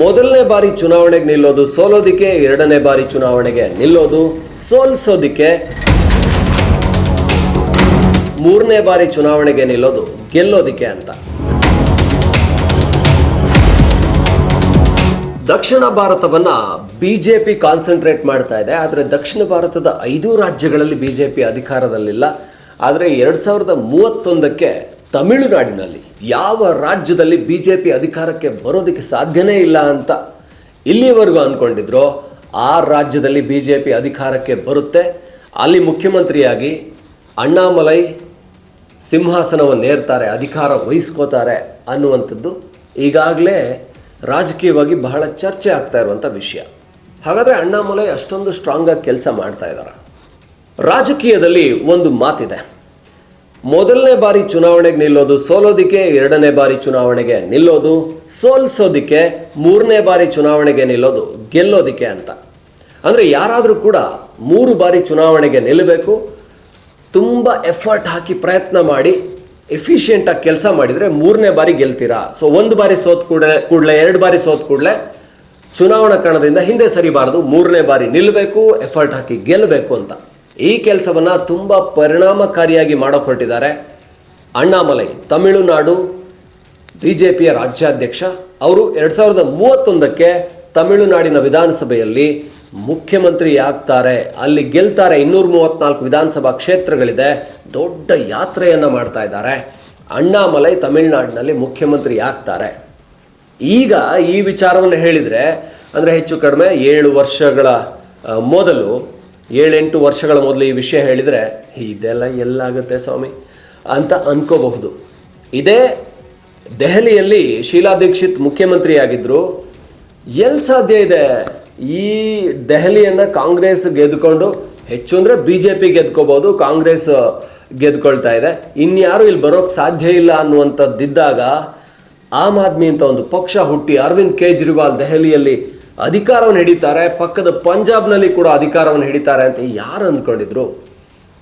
ಮೊದಲನೇ ಬಾರಿ ಚುನಾವಣೆಗೆ ನಿಲ್ಲೋದು ಸೋಲೋದಿಕ್ಕೆ, ಎರಡನೇ ಬಾರಿ ಚುನಾವಣೆಗೆ ನಿಲ್ಲೋದು ಸೋಲ್ಸೋದಿಕ್ಕೆ. ಮೂರನೇ ಬಾರಿ ಚುನಾವಣೆಗೆ ನಿಲ್ಲೋದು ಗೆಲ್ಲೋದಿಕ್ಕೆ ಅಂತ. ದಕ್ಷಿಣ ಭಾರತವನ್ನ ಬಿಜೆಪಿ ಕಾನ್ಸಂಟ್ರೇಟ್ ಮಾಡ್ತಾ ಇದೆ. ಆದರೆ ದಕ್ಷಿಣ ಭಾರತದ ಐದು ರಾಜ್ಯಗಳಲ್ಲಿ ಬಿಜೆಪಿ ಅಧಿಕಾರದಲ್ಲಿಲ್ಲ. ಆದರೆ ಎರಡು ಸಾವಿರದ ಮೂವತ್ತೊಂದಕ್ಕೆ ತಮಿಳುನಾಡಿನಲ್ಲಿ. ಯಾವ ರಾಜ್ಯದಲ್ಲಿ ಬಿ ಜೆ ಪಿ ಅಧಿಕಾರಕ್ಕೆ ಬರೋದಕ್ಕೆ ಸಾಧ್ಯನೇ ಇಲ್ಲ ಅಂತ ಇಲ್ಲಿವರೆಗೂ ಅಂದ್ಕೊಂಡಿದ್ರು ಆ ರಾಜ್ಯದಲ್ಲಿ ಬಿ ಜೆ ಪಿ ಅಧಿಕಾರಕ್ಕೆ ಬರುತ್ತೆ. ಅಲ್ಲಿ ಮುಖ್ಯಮಂತ್ರಿಯಾಗಿ ಅಣ್ಣಾಮಲೈ ಸಿಂಹಾಸನವನ್ನು ಏರ್ತಾರೆ, ಅಧಿಕಾರ ವಹಿಸ್ಕೋತಾರೆ ಅನ್ನುವಂಥದ್ದು ಈಗಾಗಲೇ ರಾಜಕೀಯವಾಗಿ ಬಹಳ ಚರ್ಚೆ ಆಗ್ತಾ ಇರುವಂಥ ವಿಷಯ. ಹಾಗಾದರೆ ಅಣ್ಣಾಮಲೈ ಅಷ್ಟೊಂದು ಸ್ಟ್ರಾಂಗಾಗಿ ಕೆಲಸ ಮಾಡ್ತಾ ಇದ್ದಾರೆ? ರಾಜಕೀಯದಲ್ಲಿ ಒಂದು ಮಾತಿದೆ. ಮೊದಲನೇ ಬಾರಿ ಚುನಾವಣೆಗೆ ನಿಲ್ಲೋದು ಸೋಲೋದಿಕ್ಕೆ, ಎರಡನೇ ಬಾರಿ ಚುನಾವಣೆಗೆ ನಿಲ್ಲೋದು ಸೋಲ್ಸೋದಿಕ್ಕೆ, ಮೂರನೇ ಬಾರಿ ಚುನಾವಣೆಗೆ ನಿಲ್ಲೋದು ಗೆಲ್ಲೋದಿಕ್ಕೆ ಅಂತ. ಅಂದರೆ ಯಾರಾದರೂ ಕೂಡ ಮೂರು ಬಾರಿ ಚುನಾವಣೆಗೆ ನಿಲ್ಲಬೇಕು, ತುಂಬ ಎಫರ್ಟ್ ಹಾಕಿ ಪ್ರಯತ್ನ ಮಾಡಿ ಎಫಿಷಿಯೆಂಟಾಗಿ ಕೆಲಸ ಮಾಡಿದರೆ ಮೂರನೇ ಬಾರಿ ಗೆಲ್ತೀರಾ? ಸೊ ಒಂದು ಬಾರಿ ಸೋತ್ ಕೂಡಲೇ ಕೂಡಲೇ, ಎರಡು ಬಾರಿ ಸೋತ್ ಕೂಡಲೇ ಚುನಾವಣಾ ಕಣದಿಂದ ಹಿಂದೆ ಸರಿಬಾರದು, ಮೂರನೇ ಬಾರಿ ನಿಲ್ಲಬೇಕು ಎಫರ್ಟ್ ಹಾಕಿ ಗೆಲ್ಲಬೇಕು ಅಂತ. ಈ ಕೆಲಸವನ್ನ ತುಂಬ ಪರಿಣಾಮಕಾರಿಯಾಗಿ ಮಾಡೋಕೊಟ್ಟಿದ್ದಾರೆ ಅಣ್ಣಾಮಲೈ, ತಮಿಳುನಾಡು ಬಿಜೆಪಿಯ ರಾಜ್ಯಾಧ್ಯಕ್ಷ. ಅವರು ಎರಡು ಸಾವಿರದ ಮೂವತ್ತೊಂದಕ್ಕೆ ತಮಿಳುನಾಡಿನ ವಿಧಾನಸಭೆಯಲ್ಲಿ ಮುಖ್ಯಮಂತ್ರಿ ಆಗ್ತಾರೆ ಅಲ್ಲಿ ಗೆಲ್ತಾರೆ ಇನ್ನೂರ ಮೂವತ್ನಾಲ್ಕು ವಿಧಾನಸಭಾ ಕ್ಷೇತ್ರಗಳಿದೆ. ದೊಡ್ಡ ಯಾತ್ರೆಯನ್ನ ಮಾಡ್ತಾ ಇದ್ದಾರೆ. ಅಣ್ಣಾಮಲೈ ತಮಿಳುನಾಡಿನಲ್ಲಿ ಮುಖ್ಯಮಂತ್ರಿ ಆಗ್ತಾರೆ ಈಗ ಈ ವಿಚಾರವನ್ನು ಹೇಳಿದರೆ, ಅಂದರೆ ಹೆಚ್ಚು ಕಡಿಮೆ ಏಳು ವರ್ಷಗಳ ಮೊದಲು ಏಳೆಂಟು ವರ್ಷಗಳ ಮೊದಲು ಈ ವಿಷಯ ಹೇಳಿದರೆ ಇದೆಲ್ಲ ಎಲ್ಲಾಗುತ್ತೆ ಸ್ವಾಮಿ? ಅಂತ ಅನ್ಕೋಬಹುದು. ಇದೇ ದೆಹಲಿಯಲ್ಲಿ ಶೀಲಾ ದೀಕ್ಷಿತ್ ಮುಖ್ಯಮಂತ್ರಿಯಾಗಿದ್ದರು ಎಲ್ಲಿ ಸಾಧ್ಯ ಇದೆ ಈ ದೆಹಲಿಯನ್ನು ಕಾಂಗ್ರೆಸ್ ಗೆದ್ಕೊಂಡು ಹೆಚ್ಚು ಅಂದರೆ ಬಿ ಜೆ ಪಿ ಗೆದ್ಕೋಬೋದು, ಕಾಂಗ್ರೆಸ್ ಗೆದ್ಕೊಳ್ತಾ ಇದೆ. ಇನ್ಯಾರು ಇಲ್ಲಿ ಬರೋಕ್ಕೆ ಸಾಧ್ಯ ಇಲ್ಲ ಅನ್ನುವಂಥದ್ದಿದ್ದಾಗ, ಆಮ್ ಆದ್ಮಿ ಅಂತ ಒಂದು ಪಕ್ಷ ಹುಟ್ಟಿ ಅರವಿಂದ್ ಕೇಜ್ರಿವಾಲ್ ದೆಹಲಿಯಲ್ಲಿ ಅಧಿಕಾರವನ್ನು ಹಿಡಿತಾರೆ, ಪಕ್ಕದ ಪಂಜಾಬ್ನಲ್ಲಿ ಕೂಡ ಅಧಿಕಾರವನ್ನು ಹಿಡಿತಾರೆ ಅಂತ ಯಾರು ಅಂದ್ಕೊಂಡಿದ್ರು?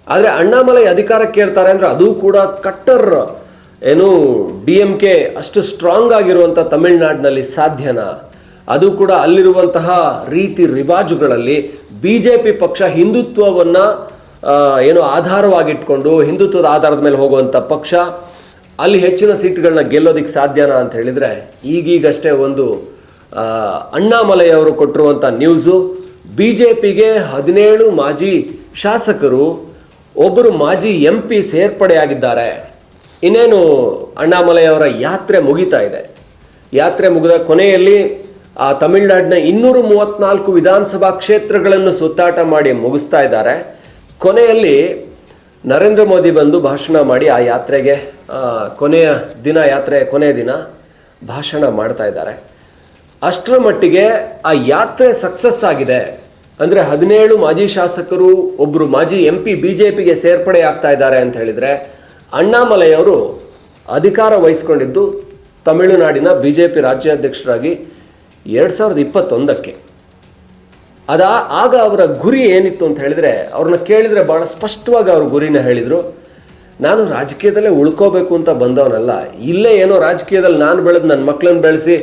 ಆದರೆ ಅಣ್ಣಾಮಲೈ ಅಧಿಕಾರಕ್ಕೆ ಕೇಳ್ತಾರೆ ಅಂದರೆ ಅದು ಕೂಡ ಕಟ್ಟರ್, ಏನು, ಡಿ ಎಂ ಕೆ ಅಷ್ಟು ಸ್ಟ್ರಾಂಗ್ ಆಗಿರುವಂಥ ತಮಿಳುನಾಡಿನಲ್ಲಿ ಸಾಧ್ಯನಾ? ಅದು ಕೂಡ ಅಲ್ಲಿರುವಂತಹ ರೀತಿ ರಿವಾಜುಗಳಲ್ಲಿ ಬಿ ಜೆ ಪಿ ಪಕ್ಷ ಹಿಂದುತ್ವವನ್ನು ಏನು ಆಧಾರವಾಗಿಟ್ಕೊಂಡು, ಹಿಂದುತ್ವದ ಆಧಾರದ ಮೇಲೆ ಹೋಗುವಂಥ ಪಕ್ಷ, ಅಲ್ಲಿ ಹೆಚ್ಚಿನ ಸೀಟ್ಗಳನ್ನ ಗೆಲ್ಲೋದಕ್ಕೆ ಸಾಧ್ಯನಾ ಅಂತ ಹೇಳಿದರೆ ಈಗೀಗಷ್ಟೇ ಒಂದು ಆ, ಅಣ್ಣಾಮಲೈ ಅವರು ಕೊಟ್ಟಿರುವಂಥ ನ್ಯೂಸು ಬಿ ಜೆ ಪಿಗೆ ಹದಿನೇಳು ಮಾಜಿ ಶಾಸಕರು ಒಬ್ಬರು ಮಾಜಿ ಎಂ ಪಿ ಸೇರ್ಪಡೆಯಾಗಿದ್ದಾರೆ. ಇನ್ನೇನು ಅಣ್ಣಾಮಲೈ ಅವರ ಯಾತ್ರೆ ಮುಗಿತಾ ಇದೆ? ಯಾತ್ರೆ ಮುಗಿದ ಕೊನೆಯಲ್ಲಿ ಆ ತಮಿಳುನಾಡಿನ ಇನ್ನೂರು ಮೂವತ್ತ್ನಾಲ್ಕು ವಿಧಾನಸಭಾ ಕ್ಷೇತ್ರಗಳನ್ನು ಸುತ್ತಾಟ ಮಾಡಿ ಮುಗಿಸ್ತಾ ಇದ್ದಾರೆ. ಕೊನೆಯಲ್ಲಿ ನರೇಂದ್ರ ಮೋದಿ ಬಂದು ಭಾಷಣ ಮಾಡಿ ಆ ಯಾತ್ರೆಗೆ ಕೊನೆಯ ದಿನ ಯಾತ್ರೆ ಕೊನೆಯ ದಿನ ಭಾಷಣ ಮಾಡ್ತಾ ಇದ್ದಾರೆ. ಅಷ್ಟರ ಮಟ್ಟಿಗೆ ಆ ಯಾತ್ರೆ ಸಕ್ಸಸ್ ಆಗಿದೆ. ಅಂದರೆ ಹದಿನೇಳು ಮಾಜಿ ಶಾಸಕರು ಒಬ್ಬರು ಮಾಜಿ ಎಂ ಪಿ ಬಿ ಜೆ ಪಿಗೆ ಸೇರ್ಪಡೆ ಆಗ್ತಾ ಇದ್ದಾರೆ ಅಂತ ಹೇಳಿದರೆ, ಅಣ್ಣಾಮಲೈ ಅವರು ಅಧಿಕಾರ ವಹಿಸ್ಕೊಂಡಿದ್ದು ತಮಿಳುನಾಡಿನ ಬಿ ಜೆ ಪಿ ರಾಜ್ಯಾಧ್ಯಕ್ಷರಾಗಿ ಎರಡು ಸಾವಿರದ ಇಪ್ಪತ್ತೊಂದಕ್ಕೆ. ಅದ, ಆಗ ಅವರ ಗುರಿ ಏನಿತ್ತು ಅಂತ ಹೇಳಿದರೆ, ಅವ್ರನ್ನ ಕೇಳಿದರೆ ಭಾಳ ಸ್ಪಷ್ಟವಾಗಿ ಅವ್ರ ಗುರಿನ ಹೇಳಿದರು. ನಾನು ರಾಜಕೀಯದಲ್ಲೇ ಉಳ್ಕೋಬೇಕು ಅಂತ ಬಂದವನಲ್ಲ, ಇಲ್ಲೇ ಏನೋ ರಾಜಕೀಯದಲ್ಲಿ ನಾನು ಬೆಳೆದು ನನ್ನ ಮಕ್ಕಳನ್ನ ಬೆಳೆಸಿ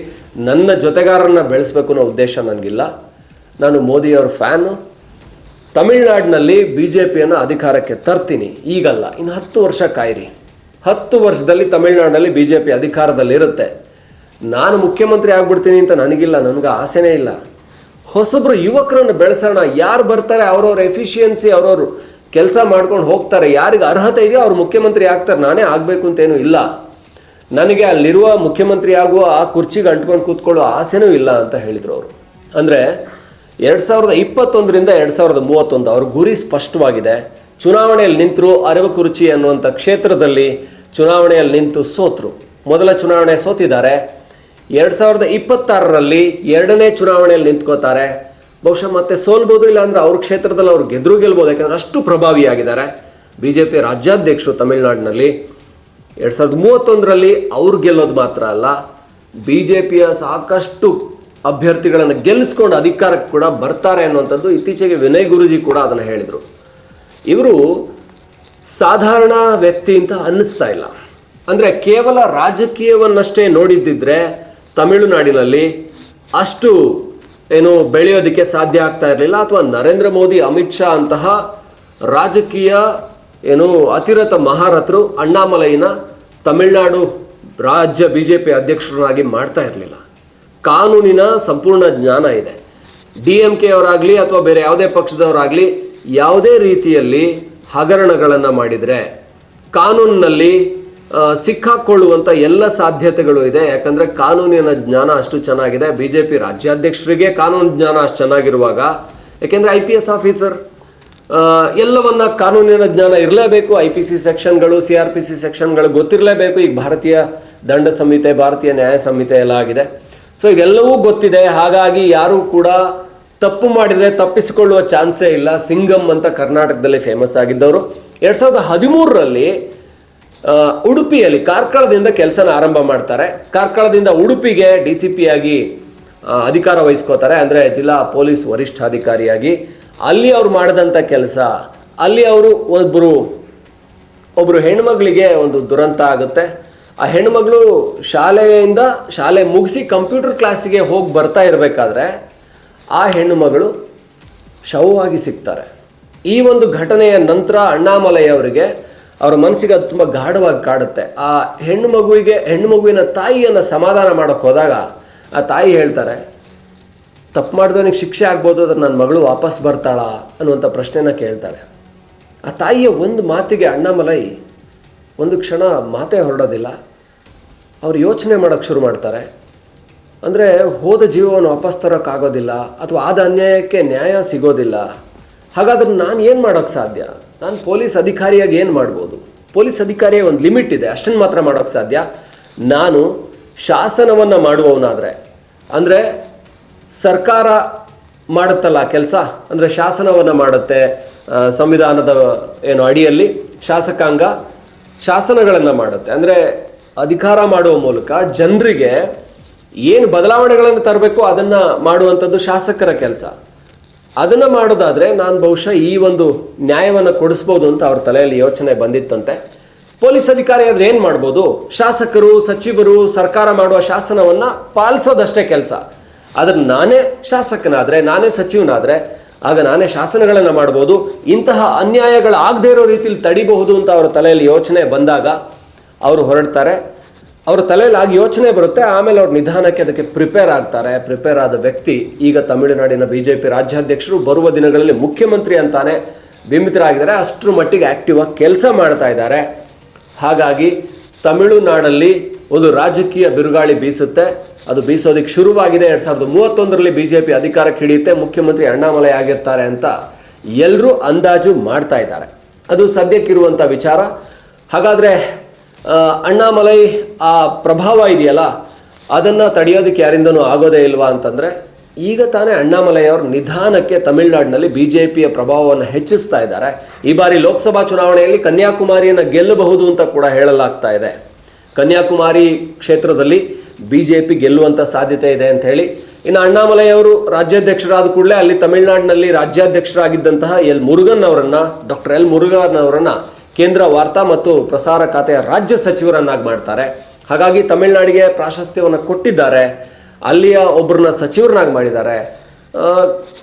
ನನ್ನ ಜೊತೆಗಾರರನ್ನ ಬೆಳೆಸಬೇಕು ಅನ್ನೋ ಉದ್ದೇಶ ನನಗಿಲ್ಲ. ನಾನು ಮೋದಿಯವ್ರ ಫ್ಯಾನು. ತಮಿಳುನಾಡಿನಲ್ಲಿ ಬಿ ಜೆ ಪಿಯನ್ನು ಅಧಿಕಾರಕ್ಕೆ ತರ್ತೀನಿ, ಈಗಲ್ಲ. ಇನ್ನು ಹತ್ತು ವರ್ಷ ಕಾಯಿರಿ. ಹತ್ತು ವರ್ಷದಲ್ಲಿ ತಮಿಳುನಾಡಿನಲ್ಲಿ ಬಿ ಜೆ ಪಿ ಅಧಿಕಾರದಲ್ಲಿರುತ್ತೆ. ನಾನು ಮುಖ್ಯಮಂತ್ರಿ ಆಗ್ಬಿಡ್ತೀನಿ ಅಂತ ನನಗಿಲ್ಲ, ನನಗೆ ಆಸೆನೇ ಇಲ್ಲ. ಹೊಸಬ್ರು ಯುವಕರನ್ನು ಬೆಳೆಸೋಣ. ಯಾರು ಬರ್ತಾರೆ? ಅವರವ್ರ ಎಫಿಷಿಯನ್ಸಿ, ಅವ್ರವ್ರು ಕೆಲಸ ಮಾಡ್ಕೊಂಡು ಹೋಗ್ತಾರೆ, ಯಾರಿಗೆ ಅರ್ಹತೆ ಇದೆಯೋ ಅವ್ರು ಮುಖ್ಯಮಂತ್ರಿ ಆಗ್ತಾರೆ, ನಾನೇ ಆಗಬೇಕು ಅಂತೇನೂ ಇಲ್ಲ. ನನಗೆ ಅಲ್ಲಿರುವ ಮುಖ್ಯಮಂತ್ರಿ ಆಗುವ ಆ ಕುರ್ಚಿಗೆ ಅಂಟ್ಕೊಂಡು ಕೂತ್ಕೊಳ್ಳೋ ಆಸೆನೂ ಇಲ್ಲ ಅಂತ ಹೇಳಿದರು ಅವರು. ಅಂದರೆ ಎರಡು ಸಾವಿರದ ಇಪ್ಪತ್ತೊಂದರಿಂದ ಎರಡು ಸಾವಿರದ ಮೂವತ್ತೊಂದು ಅವ್ರ ಗುರಿ ಸ್ಪಷ್ಟವಾಗಿದೆ. ಚುನಾವಣೆಯಲ್ಲಿ ನಿಂತರು ಅರವಕುರುಚಿ ಅನ್ನುವಂಥ ಕ್ಷೇತ್ರದಲ್ಲಿ ಚುನಾವಣೆಯಲ್ಲಿ ನಿಂತು ಸೋತರು. ಮೊದಲ ಚುನಾವಣೆ ಸೋತಿದ್ದಾರೆ. ಎರಡು ಸಾವಿರದ ಇಪ್ಪತ್ತಾರರಲ್ಲಿ ಎರಡನೇ ಚುನಾವಣೆಯಲ್ಲಿ ನಿಂತ್ಕೋತಾರೆ ಬಹುಶಃ ಮತ್ತೆ ಸೋಲ್ಬೋದು ಇಲ್ಲ ಅಂದ್ರೆ ಅವ್ರ ಕ್ಷೇತ್ರದಲ್ಲಿ ಅವ್ರು ಗೆದ್ರು ಗೆಲ್ಬೋದು, ಯಾಕಂದ್ರೆ ಅಷ್ಟು ಪ್ರಭಾವಿಯಾಗಿದ್ದಾರೆ. ಬಿ ಜೆ ಪಿ ರಾಜ್ಯಾಧ್ಯಕ್ಷರು ತಮಿಳುನಾಡಿನಲ್ಲಿ. ಎರಡು ಸಾವಿರದ ಮೂವತ್ತೊಂದರಲ್ಲಿ ಅವ್ರು ಗೆಲ್ಲೋದು ಮಾತ್ರ ಅಲ್ಲ ಬಿ ಜೆ ಪಿಯ ಸಾಕಷ್ಟು ಅಭ್ಯರ್ಥಿಗಳನ್ನು ಗೆಲ್ಲಿಸ್ಕೊಂಡು ಅಧಿಕಾರಕ್ಕೆ ಕೂಡ ಬರ್ತಾರೆ ಅನ್ನುವಂಥದ್ದು ಇತ್ತೀಚೆಗೆ ವಿನಯ್ ಗುರುಜಿ ಕೂಡ ಅದನ್ನು ಹೇಳಿದರು. ಇವರು ಸಾಧಾರಣ ವ್ಯಕ್ತಿ ಅಂತ ಅನ್ನಿಸ್ತಾ ಇಲ್ಲ. ಅಂದರೆ ಕೇವಲ ರಾಜಕೀಯವನ್ನಷ್ಟೇ ನೋಡಿದ್ದಿದ್ರೆ ತಮಿಳುನಾಡಿನಲ್ಲಿ ಅಷ್ಟು ಏನು ಬೆಳೆಯೋದಕ್ಕೆ ಸಾಧ್ಯ ಆಗ್ತಾ ಇರಲಿಲ್ಲ ಅಥವಾ ನರೇಂದ್ರ ಮೋದಿ, ಅಮಿತ್ ಶಾ ಅಂತಹ ರಾಜಕೀಯ ಏನು ಅತಿರಥ ಮಹಾರಥರು ಅಣ್ಣಾಮಲೈನ ತಮಿಳುನಾಡು ರಾಜ್ಯ ಬಿ ಜೆ ಪಿ ಅಧ್ಯಕ್ಷರನ್ನಾಗಿ ಮಾಡ್ತಾ ಇರಲಿಲ್ಲ. ಕಾನೂನಿನ ಸಂಪೂರ್ಣ ಜ್ಞಾನ ಇದೆ. ಡಿ ಎಂ ಕೆ ಅವರಾಗಲಿ ಅಥವಾ ಬೇರೆ ಯಾವುದೇ ಪಕ್ಷದವರಾಗಲಿ ಯಾವುದೇ ರೀತಿಯಲ್ಲಿ ಹಗರಣಗಳನ್ನು ಮಾಡಿದರೆ ಕಾನೂನಿನಲ್ಲಿ ಸಿಕ್ಕಾಕೊಳ್ಳುವಂಥ ಎಲ್ಲ ಸಾಧ್ಯತೆಗಳು ಇದೆ. ಯಾಕಂದ್ರೆ ಕಾನೂನಿನ ಜ್ಞಾನ ಅಷ್ಟು ಚೆನ್ನಾಗಿದೆ. ಬಿ ಜೆ ಪಿ ರಾಜ್ಯಾಧ್ಯಕ್ಷರಿಗೆ ಕಾನೂನು ಜ್ಞಾನ ಅಷ್ಟು ಚೆನ್ನಾಗಿರುವಾಗ, ಯಾಕೆಂದರೆ ಐ ಪಿ ಎಸ್ ಆಫೀಸರ್ ಎಲ್ಲವನ್ನ ಕಾನೂನಿನ ಜ್ಞಾನ ಇರಲೇಬೇಕು. ಐ ಪಿ ಸಿ ಸೆಕ್ಷನ್ಗಳು ಸಿ ಆರ್ ಪಿ ಸಿ ಸೆಕ್ಷನ್ಗಳು ಗೊತ್ತಿರಲೇಬೇಕು. ಈಗ ಭಾರತೀಯ ದಂಡ ಸಂಹಿತೆ, ಭಾರತೀಯ ನ್ಯಾಯ ಸಂಹಿತೆ ಎಲ್ಲ ಆಗಿದೆ. ಸೊ ಇದೆಲ್ಲವೂ ಗೊತ್ತಿದೆ. ಹಾಗಾಗಿ ಯಾರೂ ಕೂಡ ತಪ್ಪು ಮಾಡಿದರೆ ತಪ್ಪಿಸಿಕೊಳ್ಳುವ ಚಾನ್ಸೇ ಇಲ್ಲ. ಸಿಂಗಮ್ ಅಂತ ಕರ್ನಾಟಕದಲ್ಲಿ ಫೇಮಸ್ ಆಗಿದ್ದವರು. ಎರಡು ಸಾವಿರದ ಹದಿಮೂರರಲ್ಲಿ ಉಡುಪಿಯಲ್ಲಿ ಕಾರ್ಕಳದಿಂದ ಕೆಲಸನ ಆರಂಭ ಮಾಡ್ತಾರೆ. ಕಾರ್ಕಳದಿಂದ ಉಡುಪಿಗೆ ಡಿ ಸಿ ಪಿ ಆಗಿ ಅಧಿಕಾರ ವಹಿಸ್ಕೋತಾರೆ. ಅಂದ್ರೆ ಜಿಲ್ಲಾ ಪೊಲೀಸ್ ವರಿಷ್ಠಾಧಿಕಾರಿಯಾಗಿ. ಅಲ್ಲಿ ಅವ್ರು ಮಾಡಿದಂಥ ಕೆಲಸ, ಅಲ್ಲಿ ಅವರು ಒಬ್ಬರು ಒಬ್ಬರು ಹೆಣ್ಮಗಳಿಗೆ ಒಂದು ದುರಂತ ಆಗುತ್ತೆ. ಆ ಹೆಣ್ಮಗಳು ಶಾಲೆಯಿಂದ, ಶಾಲೆ ಮುಗಿಸಿ ಕಂಪ್ಯೂಟರ್ ಕ್ಲಾಸಿಗೆ ಹೋಗಿ ಬರ್ತಾ ಇರಬೇಕಾದ್ರೆ, ಆ ಹೆಣ್ಣುಮಗಳು ಶವವಾಗಿ ಸಿಗ್ತಾರೆ. ಈ ಒಂದು ಘಟನೆಯ ನಂತರ ಅಣ್ಣಾಮಲೈ ಅವರಿಗೆ ಅವರ ಮನಸ್ಸಿಗೆ ಅದು ತುಂಬ ಗಾಢವಾಗಿ ಕಾಡುತ್ತೆ. ಆ ಹೆಣ್ಣು ಮಗುವಿಗೆ, ಹೆಣ್ಣು ಮಗುವಿನ ತಾಯಿಯನ್ನು ಸಮಾಧಾನ ಮಾಡೋಕೆ ಹೋದಾಗ ಆ ತಾಯಿ ಹೇಳ್ತಾರೆ, ತಪ್ಪು ಮಾಡಿದವನಿಗೆ ಶಿಕ್ಷೆ ಆಗ್ಬೋದು ಅದ್ರ ನನ್ನ ಮಗಳು ವಾಪಸ್ ಬರ್ತಾಳ? ಅನ್ನುವಂಥ ಪ್ರಶ್ನೆನ ಕೇಳ್ತಾಳೆ. ಆ ತಾಯಿಯ ಒಂದು ಮಾತಿಗೆ ಅಣ್ಣಾಮಲೈ ಒಂದು ಕ್ಷಣ ಮಾತೇ ಹೊರಡೋದಿಲ್ಲ. ಅವ್ರು ಯೋಚನೆ ಮಾಡೋಕ್ಕೆ ಶುರು ಮಾಡ್ತಾರೆ. ಅಂದರೆ ಹೋದ ಜೀವವನ್ನು ವಾಪಸ್ ತರೋಕ್ಕಾಗೋದಿಲ್ಲ ಅಥವಾ ಆದ ಅನ್ಯಾಯಕ್ಕೆ ನ್ಯಾಯ ಸಿಗೋದಿಲ್ಲ. ಹಾಗಾದ್ರೆ ನಾನು ಏನು ಮಾಡೋಕ್ಕೆ ಸಾಧ್ಯ? ನಾನು ಪೊಲೀಸ್ ಅಧಿಕಾರಿಯಾಗಿ ಏನು ಮಾಡ್ಬೋದು? ಪೊಲೀಸ್ ಅಧಿಕಾರಿಯ ಒಂದು ಲಿಮಿಟ್ ಇದೆ ಅಷ್ಟನ್ನು ಮಾತ್ರ ಮಾಡೋಕ್ಕೆ ಸಾಧ್ಯ. ನಾನು ಶಾಸನವನ್ನು ಮಾಡುವವನಾದರೆ, ಅಂದರೆ ಸರ್ಕಾರ ಮಾಡುತ್ತಲ್ಲ ಕೆಲಸ? ಅಂದರೆ ಶಾಸನವನ್ನು ಮಾಡುತ್ತೆ ಸಂವಿಧಾನದ ಏನು ಅಡಿಯಲ್ಲಿ ಶಾಸಕಾಂಗ ಶಾಸನಗಳನ್ನು ಮಾಡುತ್ತೆ. ಅಂದರೆ ಅಧಿಕಾರ ಮಾಡುವ ಮೂಲಕ ಜನರಿಗೆ ಏನು ಬದಲಾವಣೆಗಳನ್ನು ತರಬೇಕು, ಅದನ್ನು ಮಾಡುವಂಥದ್ದು ಶಾಸಕರ ಕೆಲಸ. ಅದನ್ನು ಮಾಡೋದಾದರೆ ನಾನು ಬಹುಶಃ ಈ ಒಂದು ನ್ಯಾಯವನ್ನು ಕೊಡಿಸ್ಬೋದು ಅಂತ ಅವ್ರ ತಲೆಯಲ್ಲಿ ಯೋಚನೆ ಬಂದಿತ್ತಂತೆ. ಪೊಲೀಸ್ ಅಧಿಕಾರಿ ಆದ್ರೆ ಏನು ಮಾಡ್ಬೋದು? ಶಾಸಕರು, ಸಚಿವರು, ಸರ್ಕಾರ ಮಾಡುವ ಶಾಸನವನ್ನ ಪಾಲಿಸೋದಷ್ಟೇ ಕೆಲಸ. ಆದರೆ ನಾನೇ ಶಾಸಕನಾದರೆ, ನಾನೇ ಸಚಿವನಾದ್ರೆ, ಆಗ ನಾನೇ ಶಾಸನಗಳನ್ನು ಮಾಡ್ಬೋದು. ಇಂತಹ ಅನ್ಯಾಯಗಳು ಆಗದೇ ಇರೋ ರೀತಿಯಲ್ಲಿ ತಡಿಬಹುದು ಅಂತ ಅವರ ತಲೆಯಲ್ಲಿ ಯೋಚನೆ ಬಂದಾಗ ಅವರು ಹೊರಡ್ತಾರೆ. ಅವ್ರ ತಲೆಯಲ್ಲಿ ಆಗಿ ಯೋಚನೆ ಬರುತ್ತೆ, ಆಮೇಲೆ ಅವ್ರ ನಿಧಾನಕ್ಕೆ ಅದಕ್ಕೆ ಪ್ರಿಪೇರ್ ಆಗ್ತಾರೆ. ಪ್ರಿಪೇರ್ ಆದ ವ್ಯಕ್ತಿ, ಈಗ ತಮಿಳುನಾಡಿನ ಬಿಜೆಪಿ ರಾಜ್ಯಾಧ್ಯಕ್ಷರು ಬರುವ ದಿನಗಳಲ್ಲಿ ಮುಖ್ಯಮಂತ್ರಿ ಅಂತಾನೆ ಬಿಂಬಿತರಾಗಿದ್ದಾರೆ. ಅಷ್ಟರ ಮಟ್ಟಿಗೆ ಆಕ್ಟಿವ್ ಆಗಿ ಕೆಲಸ ಮಾಡ್ತಾ ಇದ್ದಾರೆ. ಹಾಗಾಗಿ ತಮಿಳುನಾಡಲ್ಲಿ ಒಂದು ರಾಜಕೀಯ ಬಿರುಗಾಳಿ ಬೀಸುತ್ತೆ. ಅದು ಬೀಸೋದಕ್ಕೆ ಶುರುವಾಗಿದೆ. ಎರಡು ಸಾವಿರದ ಮೂವತ್ತೊಂದರಲ್ಲಿ ಬಿಜೆಪಿ ಅಧಿಕಾರಕ್ಕೆ ಹಿಡಿಯುತ್ತೆ. ಮುಖ್ಯಮಂತ್ರಿ ಅಣ್ಣಾಮಲೈ ಆಗಿರ್ತಾರೆ ಅಂತ ಎಲ್ಲರೂ ಅಂದಾಜು ಮಾಡ್ತಾ ಇದ್ದಾರೆ. ಅದು ಸದ್ಯಕ್ಕಿರುವಂಥ ವಿಚಾರ. ಹಾಗಾದ್ರೆ ಅಣ್ಣಾಮಲೈ, ಆ ಪ್ರಭಾವ ಇದೆಯಲ್ಲ, ಅದನ್ನ ತಡೆಯೋದಕ್ಕೆ ಯಾರಿಂದನೂ ಆಗೋದೇ ಇಲ್ವಾ ಅಂತಂದ್ರೆ, ಈಗ ತಾನೇ ಅಣ್ಣಾಮಲೈ ಅವರು ನಿಧಾನಕ್ಕೆ ತಮಿಳುನಾಡಿನಲ್ಲಿ ಬಿಜೆಪಿಯ ಪ್ರಭಾವವನ್ನು ಹೆಚ್ಚಿಸ್ತಾ ಇದ್ದಾರೆ. ಈ ಬಾರಿ ಲೋಕಸಭಾ ಚುನಾವಣೆಯಲ್ಲಿ ಕನ್ಯಾಕುಮಾರಿಯನ್ನು ಗೆಲ್ಲಬಹುದು ಅಂತ ಕೂಡ ಹೇಳಲಾಗ್ತಾ ಇದೆ. ಕನ್ಯಾಕುಮಾರಿ ಕ್ಷೇತ್ರದಲ್ಲಿ ಬಿ ಜೆ ಪಿ ಗೆಲ್ಲುವಂತ ಸಾಧ್ಯತೆ ಇದೆ ಅಂತ ಹೇಳಿ, ಇನ್ನು ಅಣ್ಣಾಮಲೈ ಅವರು ರಾಜ್ಯಾಧ್ಯಕ್ಷರಾದ ಕೂಡಲೇ ಅಲ್ಲಿ ತಮಿಳುನಾಡಿನಲ್ಲಿ ರಾಜ್ಯಾಧ್ಯಕ್ಷರಾಗಿದ್ದಂತಹ ಎಲ್ ಮುರುಗನ್ ಅವರನ್ನು, ಡಾಕ್ಟರ್ ಎಲ್ ಮುರುಗನ್ ಅವರನ್ನ ಕೇಂದ್ರ ವಾರ್ತಾ ಮತ್ತು ಪ್ರಸಾರ ಖಾತೆಯ ರಾಜ್ಯ ಸಚಿವರನ್ನಾಗಿ ಮಾಡ್ತಾರೆ. ಹಾಗಾಗಿ ತಮಿಳುನಾಡಿಗೆ ಪ್ರಾಶಸ್ತ್ಯವನ್ನು ಕೊಟ್ಟಿದ್ದಾರೆ. ಅಲ್ಲಿಯ ಒಬ್ಬರನ್ನ ಸಚಿವರನ್ನಾಗಿ ಮಾಡಿದ್ದಾರೆ.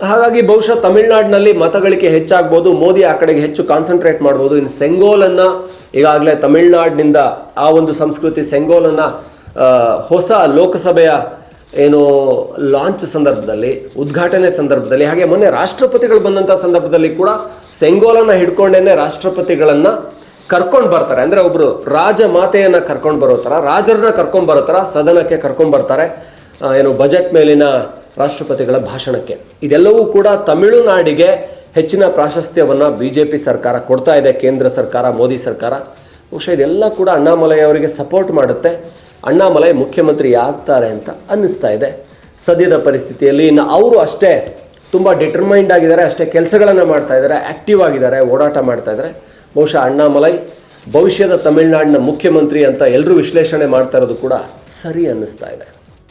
ಹಾಗಾಗಿ ಬಹುಶಃ ತಮಿಳುನಾಡಿನಲ್ಲಿ ಮತಗಳಿಕೆ ಹೆಚ್ಚಾಗ್ಬೋದು. ಮೋದಿ ಆ ಕಡೆಗೆ ಹೆಚ್ಚು ಕಾನ್ಸಂಟ್ರೇಟ್ ಮಾಡ್ಬೋದು. ಇನ್ನು ಸೆಂಗೋಲನ್ನು ಈಗಾಗಲೇ ತಮಿಳುನಾಡಿನಿಂದ ಆ ಒಂದು ಸಂಸ್ಕೃತಿ ಸೆಂಗೋಲನ್ನು ಹೊಸ ಲೋಕಸಭೆಯ ಏನು ಲಾಂಚ್ ಸಂದರ್ಭದಲ್ಲಿ, ಉದ್ಘಾಟನೆ ಸಂದರ್ಭದಲ್ಲಿ, ಹಾಗೆ ಮೊನ್ನೆ ರಾಷ್ಟ್ರಪತಿಗಳು ಬಂದಂಥ ಸಂದರ್ಭದಲ್ಲಿ ಕೂಡ ಸೆಂಗೋಲನ್ನ ಹಿಡ್ಕೊಂಡೇನೆ ರಾಷ್ಟ್ರಪತಿಗಳನ್ನ ಕರ್ಕೊಂಡು ಬರ್ತಾರೆ. ಅಂದ್ರೆ ಒಬ್ರು ರಾಜ ಮಾತೆಯನ್ನು ಕರ್ಕೊಂಡು ಬರೋ ಥರ ರಾಜರನ್ನ ಕರ್ಕೊಂಡು ಬರೋ ಥರ ಸದನಕ್ಕೆ ಕರ್ಕೊಂಡು ಬರ್ತಾರೆ ಏನು ಬಜೆಟ್ ಮೇಲಿನ ರಾಷ್ಟ್ರಪತಿಗಳ ಭಾಷಣಕ್ಕೆ. ಇದೆಲ್ಲವೂ ಕೂಡ ತಮಿಳುನಾಡಿಗೆ ಹೆಚ್ಚಿನ ಪ್ರಾಶಸ್ತ್ಯವನ್ನ ಬಿಜೆಪಿ ಸರ್ಕಾರ ಕೊಡ್ತಾ ಇದೆ, ಕೇಂದ್ರ ಸರ್ಕಾರ, ಮೋದಿ ಸರ್ಕಾರ. ಬಹುಶಃ ಇದೆಲ್ಲ ಕೂಡ ಅಣ್ಣಾಮಲೈ ಅವರಿಗೆ ಸಪೋರ್ಟ್ ಮಾಡುತ್ತೆ. ಅಣ್ಣಾಮಲೈ ಮುಖ್ಯಮಂತ್ರಿ ಆಗ್ತಾರೆ ಅಂತ ಅನ್ನಿಸ್ತಾ ಇದೆ. ಸದ್ಯದ ಪರಿಸ್ಥಿತಿಯಲ್ಲಿ ಇನ್ನು ಅವರು ಅಷ್ಟೇ ತುಂಬ ಡಿಟರ್ಮೈಂಡ್ ಆಗಿದ್ದಾರೆ, ಅಷ್ಟೇ ಕೆಲಸಗಳನ್ನು ಮಾಡ್ತಾ ಇದ್ದಾರೆ ಆ್ಯಕ್ಟಿವ್ ಆಗಿದ್ದಾರೆ, ಓಡಾಟ ಮಾಡ್ತಾ ಇದ್ದಾರೆ. ಬಹುಶಃ ಅಣ್ಣಾಮಲೈ ಭವಿಷ್ಯದ ತಮಿಳುನಾಡಿನ ಮುಖ್ಯಮಂತ್ರಿ ಅಂತ ಎಲ್ಲರೂ ವಿಶ್ಲೇಷಣೆ ಮಾಡ್ತಾ ಇರೋದು ಕೂಡ ಸರಿ ಅನ್ನಿಸ್ತಾ ಇದೆ.